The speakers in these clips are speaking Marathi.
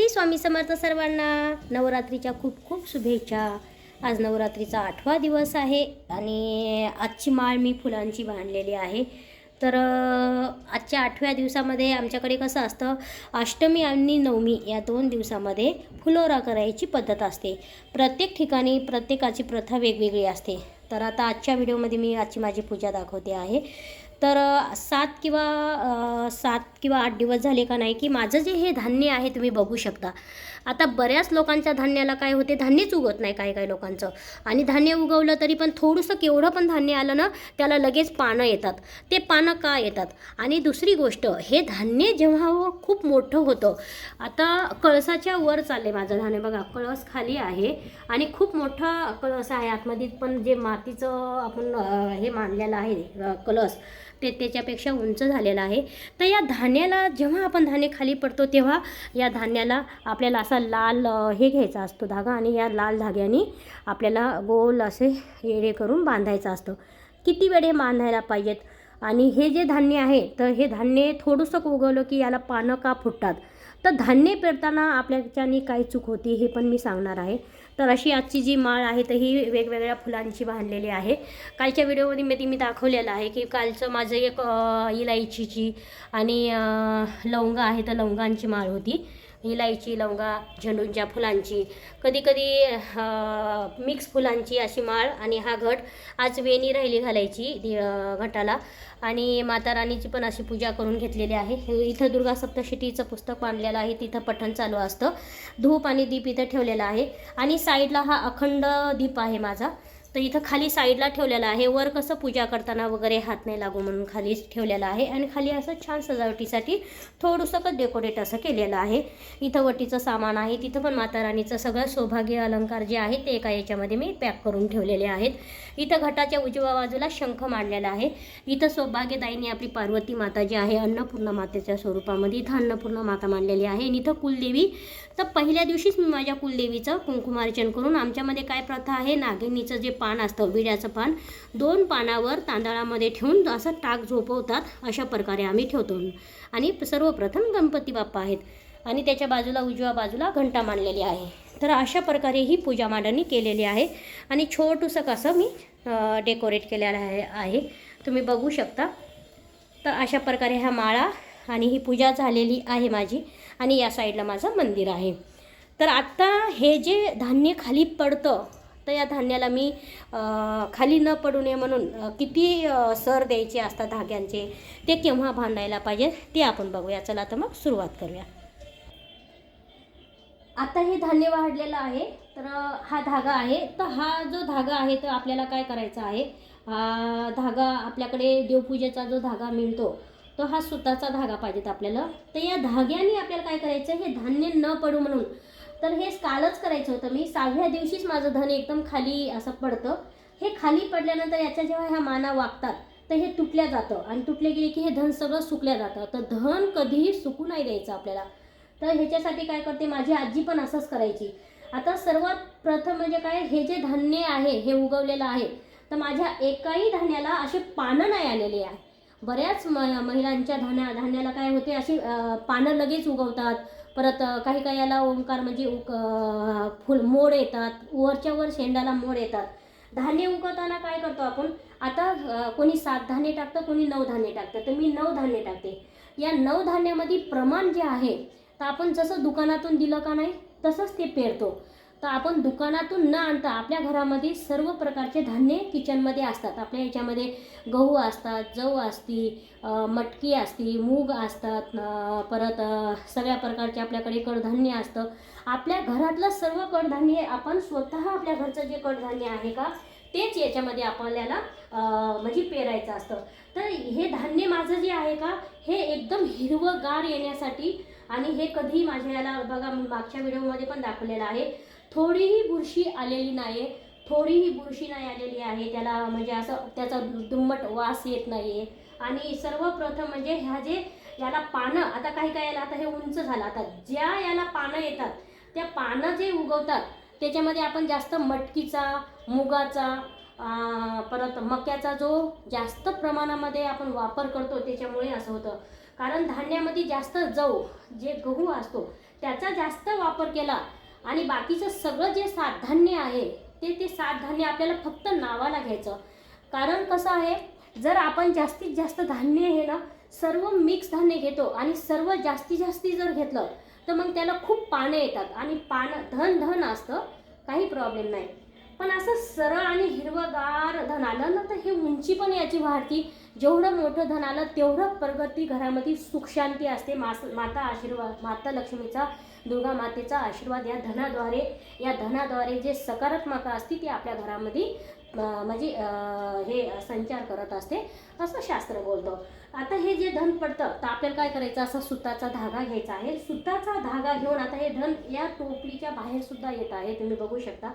श्री स्वामी समर्थ सर्वांना नवरात्रीच्या खूप खूप शुभेच्छा. आज नवरात्रीचा आठवा दिवस आहे आणि आजची माळ मी फुलांची बांधलेली आहे. तर आजच्या आठव्या दिवसामध्ये आमच्याकडे कसं असतं अष्टमी आणि नवमी या दोन दिवसामध्ये फुलोरा करायची पद्धत असते. प्रत्येक ठिकाणी प्रत्येकाची प्रथा वेगवेगळी असते. तर आता आजच्या व्हिडिओमध्ये मी आजची माझी पूजा दाखवते आहे. तर सात किंवा सात किंवा आठ दिवस झाले का नाही की माझं जे हे धान्य आहे तुम्ही बघू शकता. आता बऱ्याच लोकांच्या धान्याला काय होते धान्यच उगत नाही काही काही लोकांचं. आणि धान्य उगवलं तरी पण थोडंसं केवढं पण धान्य आलं ना त्याला लगेच पानं येतात. ते पानं का येतात? आणि दुसरी गोष्ट हे धान्य जेव्हा हो खूप मोठं होतं आता कळसाच्या वर चालले माझं धान्य. बघा कळस खाली आहे आणि खूप मोठा कळस आहे. आतमध्ये पण जे मातीचं आपण हे मांडलेलं आहे कळस. कलस ते त्याच्यापेक्षा उंच झालेलं आहे. तर या धान्याला जेव्हा आपण धान्य खाली पडतो तेव्हा या धान्याला आपल्याला असा लाल हे घ्यायचा असतो धागा आणि या लाल धाग्याने आपल्याला गोल असे येडे करून बांधायचं असतं. किती वेळे बांधायला पाहिजेत? आणि हे जे धान्य आहे तर हे धान्य थोडंसं उगवलं की याला पानं का फुटतात? तर धान्य पेरताना आपल्याच्यानी काय चूक होती हे पण मी सांगणार आहे. तर अशी आजची जी माळ आहे तर ही वेगवेगळ्या फुलांची बांधलेली आहे. कालच्या व्हिडिओमध्ये मी ती मी दाखवलेलं आहे की कालचं माझं एक इलायचीची आणि लवंग लवंगा आहे तर लवंगांची माळ होती. इलायची लवंगा झेंडूंच्या फुलांची. कधीकधी मिक्स फुलांची अशी माळ आणि हा घट आज वेणी राहिली घालायची घटाला. आणि माता राणीची पण अशी पूजा करून घेतलेली आहे. इथं दुर्गा सप्तशतीचं पुस्तक मांडलेलं आहे. तिथं पठण चालू असतं. धूप आणि दीप इथं ठेवलेलं आहे. आणि साईडला हा अखंड दीप आहे माझा. तर इथं खाली साईडला ठेवलेलं आहे. वर कसं पूजा करताना वगैरे हात नाही लागू म्हणून खाली ठेवलेला आहे. आणि खाली असं छान सजावटीसाठी थोडंसं डेकोरेट असं केलेलं आहे. इथं वटीचं सामान आहे. तिथं पण माता राणीचं सगळं सौभाग्य अलंकार जे आहे ते एका याच्यामध्ये मी पॅक करून ठेवलेले आहेत. इथं घटाच्या उजव्या बाजूला शंख मांडलेला आहे. इथं सौभाग्यदायिनी आपली पार्वती माता जी आहे अन्नपूर्णा मातेच्या स्वरूपामध्ये इथं अन्नपूर्णा माता मांडलेली आहे. आणि इथं कुलदेवी. तर पहिल्या दिवशीच मी माझ्या कुलदेवीचं कुंकुमार्चन करून आमच्यामध्ये काय प्रथा आहे? नागिनीचं जे पान असतं विड्याचं पान. दोन पानावर तांदळामध्ये ठेवून असं टाक झोपवतात अशा प्रकारे आम्ही ठेवतो. आणि सर्वप्रथम गणपती बाप्पा आहेत. आणि त्याच्या बाजूला उजव्या बाजूला घंटा मांडलेली आहे. तर अशा प्रकारे ही पूजा मांडणी केलेली आहे. आणि छोटूसं कसं मी डेकोरेट केलेलं आहे आहे. तुम्ही बघू शकता. तर अशा प्रकारे ह्या माळा आणि ही पूजा झालेली आहे माझी. आणि या साईडला माझं मंदिर आहे. तर आत्ता हे जे धान्य खाली पडतं तर या धान्याला मी खाली न पडू नये म्हणून किती सर द्यायचे असतात धाग्यांचे ते केव्हा भांडायला पाहिजे ते आपण बघूया. चला तर मग सुरुवात करूया. आता हे धान्य वाढलेलं आहे तर हा धागा आहे. तर हा जो धागा आहे तो आपल्याला काय करायचा आहे? हा धागा आपल्याकडे देवपूजेचा जो धागा मिळतो तो हा सुताचा धागा पाहिजेत आपल्याला. तर या धाग्याने आपल्याला काय करायचं हे धान्य न पडू म्हणून तर हे कालच करायचं होतं. मी सहाव्या दिवशीच माझं धन एकदम खाली असं पडतं. हे खाली पडल्यानंतर याच्या जेव्हा ह्या माना वागतात तर हे तुटल्या जातं आणि तुटले गेले की हे धन सगळं सुकल्या जातं. तर धन कधीही सुकू नाही द्यायचं आपल्याला. तर ह्याच्यासाठी काय करते माझी आजी पण असंच करायची. आता सर्वात प्रथम म्हणजे काय हे जे धान्य आहे हे उगवलेलं आहे तर माझ्या एकाही धान्याला असे पानं नाही आलेले आहे. बऱ्याच म महिलांच्या धान्या धान्याला काय होते अशी पानं लगेच उगवतात. परत काही काही याला ओंकार म्हणजे उक फुल मोड येतात. वरच्या वर शेंडाला मोड येतात. धान्य उगवताना काय करतो आपण? आता कोणी सात धान्य टाकतं कोणी नऊ धान्य टाकतं. तर मी नऊ धान्य टाकते. या नऊ धान्यामध्ये प्रमाण जे आहे तर आपण जसं दुकानातून दिलं का नाही तसंच ते पेरतो. तर आपण दुकानातून न आणता आपल्या घरामध्ये सर्व प्रकारचे धान्य किचनमध्ये असतात. आपल्या याच्यामध्ये गहू असतात जव असती मटकी असती मूग असतात परत सगळ्या प्रकारचे आपल्याकडे कडधान्य असतं. आपल्या घरातलं सर्व कडधान्य आपण स्वतः आपल्या घरचं जे कडधान्य आहे का तेच याच्यामध्ये आपल्याला म्हणजे पेरायचं असतं. तर हे धान्य माझं जे आहे का हे एकदम हिरवंगार येण्यासाठी आणि हे कधी माझ्या याला बघा मागच्या व्हिडिओमध्ये पण दाखवलेलं आहे. थोडीही बुरशी आलेली नाही आहे थोडीही बुरशी नाही आलेली आहे. त्याला म्हणजे असं त्याचा दुम्मट वास येत नाही आहे आणि सर्वप्रथम म्हणजे ह्या जे याला पानं आता काही काही याला आता हे उंच झालं. आता ज्या याला पानं येतात त्या पानं जे उगवतात त्याच्यामध्ये आपण जास्त मटकीचा मुगाचा परत मक्याचा जो जास्त प्रमाणामध्ये आपण वापर करतो त्याच्यामुळे असं होतं. कारण धान्यामध्ये जास्त जव जे गहू असतो त्याचा जास्त वापर केला आणि बाकीचं सगळं जे साधान्य आहे ते ते साधधान्य आपल्याला फक्त नावाला घ्यायचं. कारण कसं आहे जर आपण जास्तीत जास्त धान्य हे ना सर्व मिक्स धान्य घेतो आणि सर्व जास्तीत जास्ती जर घेतलं तर मग त्याला खूप पानं येतात आणि पानं धन धन असतं काही प्रॉब्लेम नाही. पण असं सरळ आणि हिरवगार धन आलं ना तर हे उंची पण याची वाढती. जेवढं मोठं धन आलं तेवढं प्रगती घरामध्ये सुखशांती असते. मास माता आशीर्वाद माता लक्ष्मीचा दुर्गा मातेचा आशीर्वाद या धनाद्वारे या धनाद्वारे जे सकारात्मक असते ती आपल्या घरामध्ये म्हणजे हे संचार करत असते. असं शास्त्र बोलतं. आता हे जे धन पडतं तर आपल्याला काय करायचं? असं सुताचा धागा घ्यायचा आहे. सुताचा धागा घेऊन आता हे धन या टोपलीच्या बाहेरसुद्धा येत आहे. तुम्ही बघू शकता.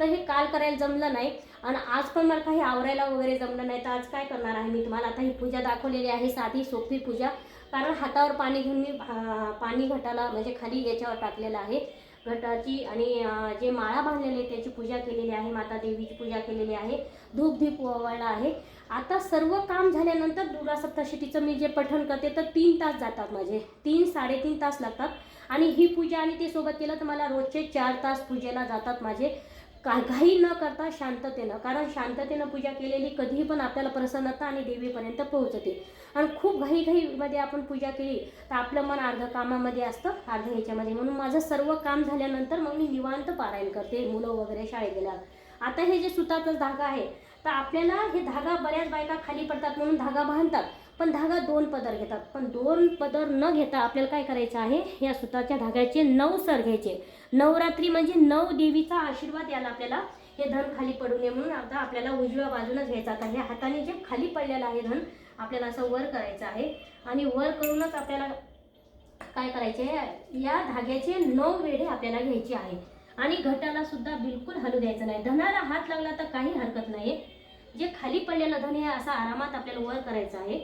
तर हे काल करायला जमलं नाही. आणि आज पण मला काही आवरायला वगैरे जमलं नाही. तर आज काय करणार आहे मी? तुम्हाला आता ही पूजा दाखवलेली आहे साधी सोपी पूजा. कारण हातावर पाणी घेऊन मी भा- पाणी घटाला म्हणजे खाली याच्यावर टाकलेलं आहे. घटाची आणि जे माळा बांधलेली आहे त्याची पूजा केलेली आहे. माता देवीची पूजा केलेली आहे. धूप धीप ओवाळला आहे. आता सर्व काम झाल्यानंतर दुर्गा सप्तशतीचं मी जे पठण करते तर तीन तास जातात माझे. तीन साडेतीन तास लागतात. आणि ही पूजा आणि ते सोबत केलं तर मला रोजचे चार तास पूजेला जातात माझे. का घाई न करता शांततेनं कारण शांततेनं पूजा केलेली कधीही पण आपल्याला प्रसन्नता आणि देवीपर्यंत पोहोचते. आणि खूप घाईघाईमध्ये आपण पूजा केली तर आपलं मन अर्ध कामामध्ये असतं अर्ध ह्याच्यामध्ये. म्हणून माझं सर्व काम झाल्यानंतर मग मी निवांत पारायण करते मुलं वगैरे शाळेत गेल्यावर. आता हे जे सुताचं धागा आहे तर आपल्याला हे धागा बऱ्याच बायका खाली पडतात म्हणून धागा बांधतात. पण धागा दोन पदर घेतात. पण दोन पदर न घेता आपल्याला काय करायचं आहे या सुताच्या धाग्याचे नऊ सर घ्यायचे. नवरात्री म्हणजे नऊ देवीचा आशीर्वाद याला आपल्याला हे धन खाली पडू नये म्हणून आता आपल्याला उजव्या बाजूनच घ्यायचं आता. हे हाताने जे खाली पडलेलं आहे धन आपल्याला असं वर करायचं आहे. आणि वर करूनच आपल्याला काय करायचे या धाग्याचे नऊ वेढे आपल्याला घ्यायचे आहे. आणि घटाला सुद्धा बिलकुल हलू द्यायचं नाही. धनाला हात लागला तर काही हरकत नाही जे खाली पडलेलं धन हे असं आरामात आपल्याला वर करायचं आहे.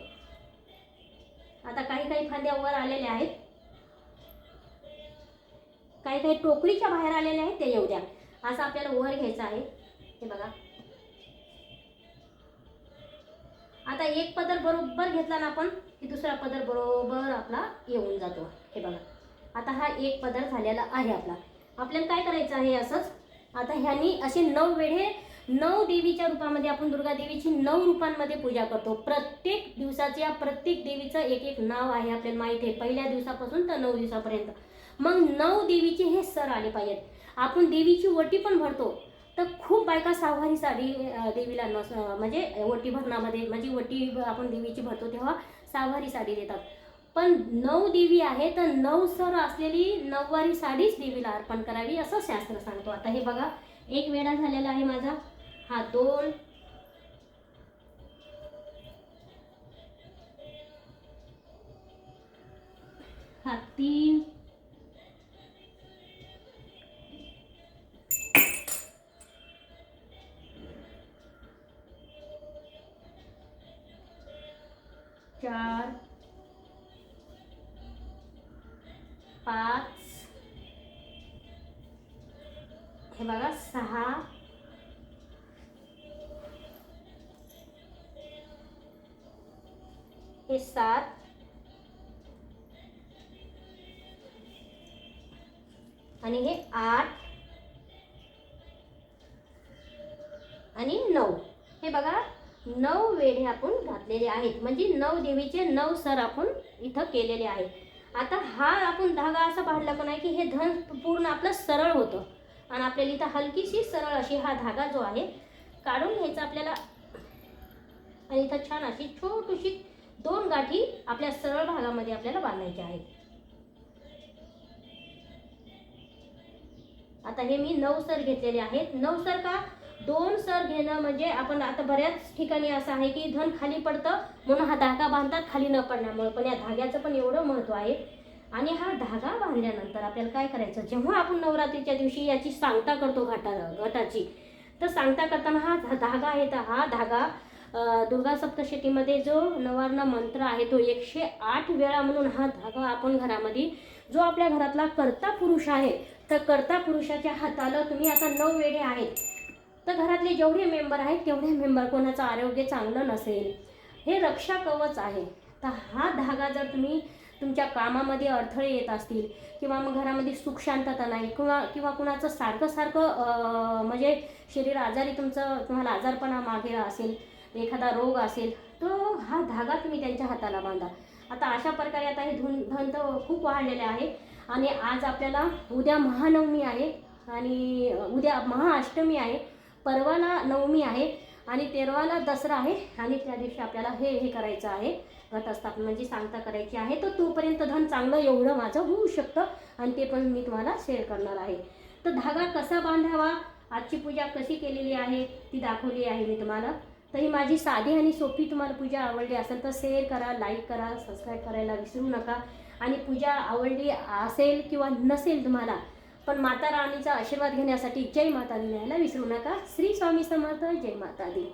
आता काही काही फांद्या वर आलेल्या आहेत. काही काही टोकरीच्या बाहेर आलेल्या आहेत ते येऊ द्या. असं आपल्याला वर घ्यायचं आहे. हे बघा. आता एक पदर बरोबर घेतला ना आपण की दुसरा पदर बरोबर आपला येऊन जातो. हे बघा. आता हा एक पदर झालेला आहे आपला. आपल्याला काय करायचं आहे असंच? आता ह्यांनी असे नऊ वेढे नऊ देवीच्या रूपामध्ये आपण दुर्गा देवीची नऊ रूपांमध्ये पूजा करतो. प्रत्येक दिवसाच्या प्रत्येक देवीचं एक एक नाव आहे आपल्याला माहिती आहे. पहिल्या दिवसापासून तर नऊ दिवसापर्यंत. मग नऊ देवीचे हे सर आले पाहिजेत. आपण देवीची वटी पण भरतो. तर खूप बायका सहावारी साडी देवीला नस म्हणजे वटी भरणामध्ये म्हणजे वटी आपण देवीची भरतो तेव्हा सहावारी साडी देतात. पण नऊ देवी आहे तर नऊ सर असलेली नऊवारी साडीच देवीला अर्पण करावी असं शास्त्र सांगतो. आता हे बघा एक वेळा झालेला आहे माझा. हा दोन. हा तीन. हे बघा सहा. हे सात. आणि हे आठ. आणि नऊ. हे बघा नऊ वेढे आपण घातलेले आहेत. म्हणजे नऊ देवीचे नऊ सर आपण इथं केलेले आहेत. आता हा आपण धागा असा पाडला का नाही की हे धन पूर्ण आपलं सरळ होतं. आणि आपल्याला इथं हलकीशी सरळ अशी हा धागा जो आहे काढून घ्यायचा आपल्याला. आणि इथं छान अशी छोटीशी दोन गाठी आपल्या सरळ भागामध्ये आपल्याला बांधायच्या आहेत. आता हे मी नऊ सर घेतलेले आहेत. नऊ सर का? दोन सर घेणं म्हणजे आपण आता बऱ्याच ठिकाणी असं आहे की धन खाली पडतं म्हणून हा धागा बांधतात खाली न पडण्यामुळे पण या धाग्याचं पण एवढं महत्त्व आहे आणि हा धागा बांधल्यानंतर आपल्याला काय करायचं? जेव्हा आपण नवरात्रीच्या दिवशी याची सांगता करतो घाटा घटाची तर सांगता करताना हा धा- धागा आहे तर हा धागा दुर्गा सप्तशतीमध्ये जो नवार्ण मंत्र आहे तो एकशे आठ वेळा म्हणून हा धागा आपण घरामध्ये जो आपल्या घरातला कर्ता पुरुष आहे तर कर्ता पुरुषाच्या हाताला तुम्ही आता नऊ वेढे आहेत. तर घरातले जेवढे मेंबर आहेत तेवढे मेंबर कोणाचं आरोग्य चांगलं नसेल हे रक्षा कवच आहे. तर हा धागा जर तुम्ही तुमच्या कामामध्ये अडथळे येत असतील किंवा मग घरामध्ये सुख शांतता नाही किंवा किंवा कुणाचं सारखं सारखं म्हणजे शरीर आजारी तुमचं तुम्हाला आजारपणा मागे असेल एखादा रोग असेल तर हा धागा तुम्ही त्यांच्या हाताला बांधा. आता अशा प्रकारे आता हे धुन धन तर खूप वाढलेले आहे आणि आज आपल्याला उद्या महानवमी आहे आणि उद्या महाअष्टमी आहे परवाला नवमी आहे आणि तेरवाला दसरा आहे आणि त्या दिवशी आपल्याला हे हे करायचं आहे. घटस्थापन म्हणजे सांगता करायची आहे. तर तोपर्यंत धन चांगलं एवढं माझं होऊ शकतं आणि ते पण मी तुम्हाला शेअर करणार आहे. तर धागा कसा बांधावा? आजची पूजा कशी केलेली आहे? ती दाखवली आहे मी तुम्हाला. तर ही माझी साधी आणि सोपी तुम्हाला पूजा आवडली असेल तर शेअर करा लाईक करा सबस्क्राईब करायला विसरू नका. आणि पूजा आवडली असेल किंवा नसेल तुम्हाला पण माता राणीचा आशीर्वाद घेण्यासाठी जय माता दी लिहायला विसरू नका. श्री स्वामी समर्थ जय माता दी.